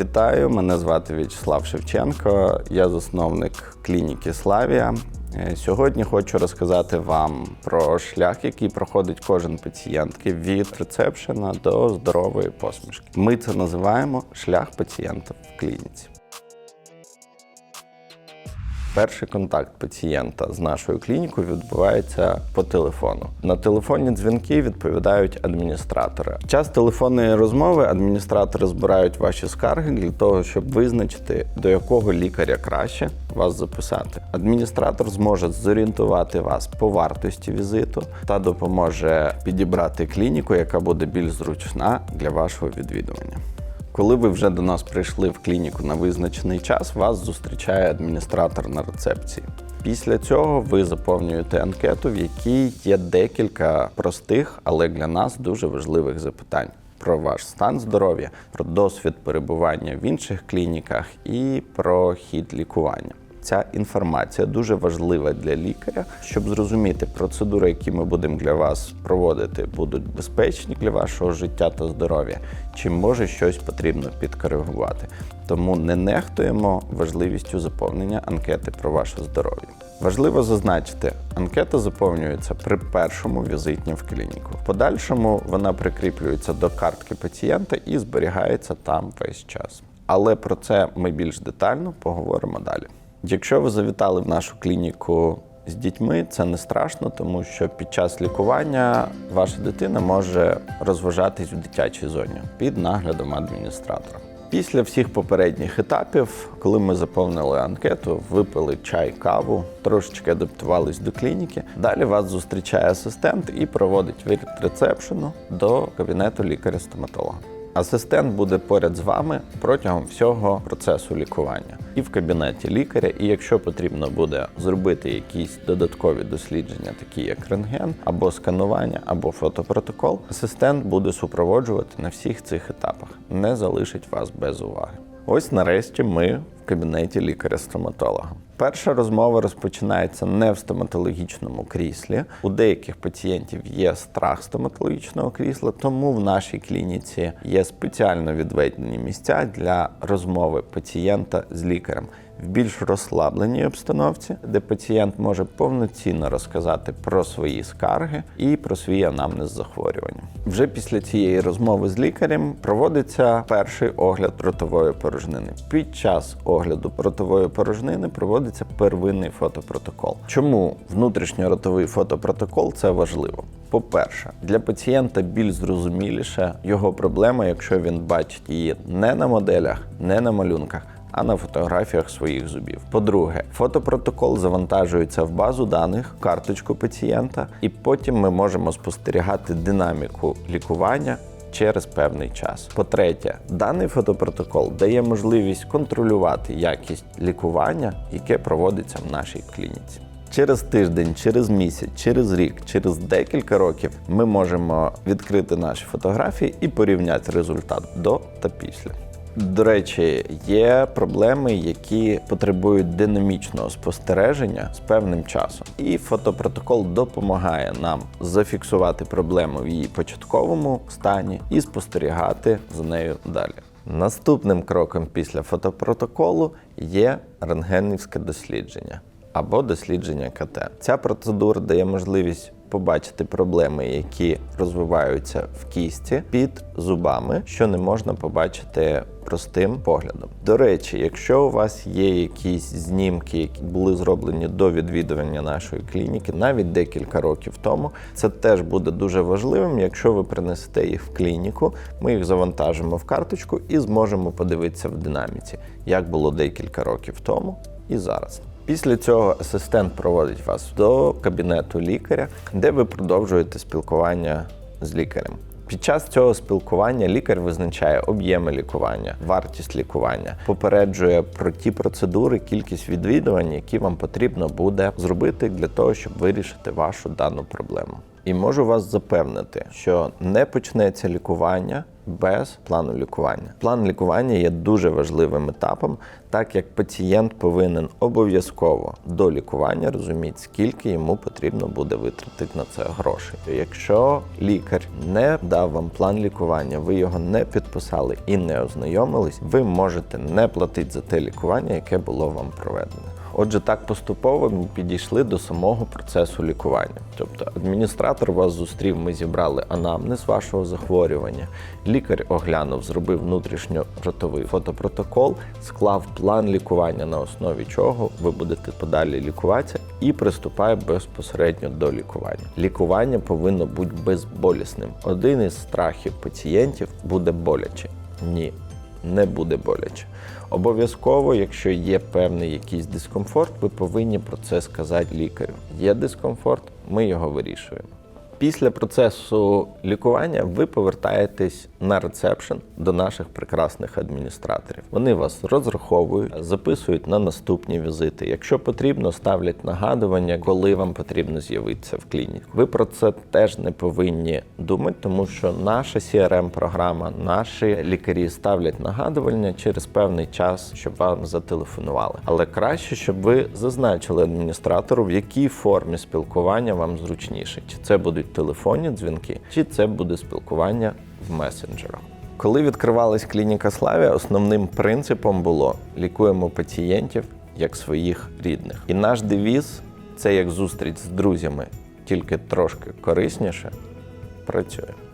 Вітаю, мене звати В'ячеслав Шевченко. Я засновник клініки Славія. Е, Сьогодні хочу розказати вам про шлях, який проходить кожен пацієнтки від рецепшена до здорової посмішки. Ми це називаємо шлях пацієнта в клініці. Перший контакт пацієнта з нашою клінікою відбувається по телефону. На телефонні дзвінки відповідають адміністратори. Час телефонної розмови адміністратори збирають ваші скарги для того, щоб визначити, до якого лікаря краще вас записати. Адміністратор зможе зорієнтувати вас по вартості візиту та допоможе підібрати клініку, яка буде більш зручна для вашого відвідування. Коли ви вже до нас прийшли в клініку на визначений час, вас зустрічає адміністратор на рецепції. Після цього ви заповнюєте анкету, в якій є декілька простих, але для нас дуже важливих запитань про ваш стан здоров'я, про досвід перебування в інших клініках і про хід лікування. Ця інформація дуже важлива для лікаря, щоб зрозуміти, процедури, які ми будемо для вас проводити, будуть безпечні для вашого життя та здоров'я, чи може щось потрібно підкоригувати. Тому не нехтуємо важливістю заповнення анкети про ваше здоров'я. Важливо зазначити, анкета заповнюється при першому візитні в клініку. В подальшому вона прикріплюється до картки пацієнта і зберігається там весь час. Але про це ми більш детально поговоримо далі. Якщо ви завітали в нашу клініку з дітьми, це не страшно, тому що під час лікування ваша дитина може розважатись в дитячій зоні під наглядом адміністратора. Після всіх попередніх етапів, коли ми заповнили анкету, випили чай, каву, трошечки адаптувались до клініки. Далі вас зустрічає асистент і проводить від рецепшену до кабінету лікаря-стоматолога. Асистент буде поряд з вами протягом всього процесу лікування і в кабінеті лікаря. І якщо потрібно буде зробити якісь додаткові дослідження, такі як рентген, або сканування, або фотопротокол, асистент буде супроводжувати на всіх цих етапах, не залишить вас без уваги. Ось нарешті ми в кабінеті лікаря-стоматолога. Перша розмова розпочинається не в стоматологічному кріслі. У деяких пацієнтів є страх стоматологічного крісла, тому в нашій клініці є спеціально відведені місця для розмови пацієнта з лікарем в більш розслабленій обстановці, де пацієнт може повноцінно розказати про свої скарги і про свій анамнез захворювання. Вже після цієї розмови з лікарем проводиться перший огляд ротової порожнини. Під час огляду ротової порожнини проводиться первинний фотопротокол. Чому внутрішньоротовий фотопротокол це важливо? По-перше, для пацієнта більш зрозуміліше його проблема, якщо він бачить її не на моделях, не на малюнках а на фотографіях своїх зубів. По-друге, фотопротокол завантажується в базу даних, карточку пацієнта, і потім ми можемо спостерігати динаміку лікування. Через певний час. По-третє, даний фотопротокол дає можливість контролювати якість лікування, яке проводиться в нашій клініці. Через тиждень, через місяць, через рік, через декілька років ми можемо відкрити наші фотографії і порівняти результат до та після. До речі, є проблеми, які потребують динамічного спостереження з певним часом. І фотопротокол допомагає нам зафіксувати проблему в її початковому стані і спостерігати за нею далі. Наступним кроком після фотопротоколу є рентгенівське дослідження або дослідження КТ. Ця процедура дає можливість побачити проблеми, які розвиваються в кісті під зубами, що не можна побачити простим поглядом. До речі, якщо у вас є якісь знімки, які були зроблені до відвідування нашої клініки, навіть декілька років тому, це теж буде дуже важливим. Якщо ви принесете їх в клініку, ми їх завантажимо в карточку і зможемо подивитися в динаміці, як було декілька років тому і зараз. Після цього асистент проводить вас до кабінету лікаря, де ви продовжуєте спілкування з лікарем. Під час цього спілкування лікар визначає об'єми лікування, вартість лікування, попереджує про ті процедури, кількість відвідувань, які вам потрібно буде зробити для того, щоб вирішити вашу дану проблему. І можу вас запевнити, що не почнеться лікування без плану лікування. План лікування є дуже важливим етапом, так як пацієнт повинен обов'язково до лікування розуміти, скільки йому потрібно буде витратити на це грошей. Якщо лікар не дав вам план лікування, ви його не підписали і не ознайомились, ви можете не платити за те лікування, яке було вам проведене. Отже, так поступово ми підійшли до самого процесу лікування. Тобто адміністратор вас зустрів, ми зібрали анамнез вашого захворювання. Лікар оглянув, зробив внутрішньоротовий фотопротокол, склав план лікування, на основі чого ви будете подалі лікуватися, і приступає безпосередньо до лікування. Лікування повинно бути безболісним. Один із страхів пацієнтів буде боляче. Ні, не буде боляче. Обов'язково, якщо є певний якийсь дискомфорт, ви повинні про це сказати лікарю. Є дискомфорт, ми його вирішуємо. Після процесу лікування ви повертаєтесь на ресепшн до наших прекрасних адміністраторів. Вони вас розраховують, записують на наступні візити. Якщо потрібно, ставлять нагадування, коли вам потрібно з'явитися в клініку. Ви про це теж не повинні думати, тому що наша crm програма наші лікарі ставлять нагадування через певний час, щоб вам зателефонували. Але краще, щоб ви зазначили адміністратору, в якій формі спілкування вам зручніше, чи це будуть телефонні дзвінки, чи це буде спілкування в месенджерах. Коли відкривалась клініка Славія, основним принципом було лікуємо пацієнтів як своїх рідних. І наш девіз це як зустріч з друзями, тільки трошки корисніше працює.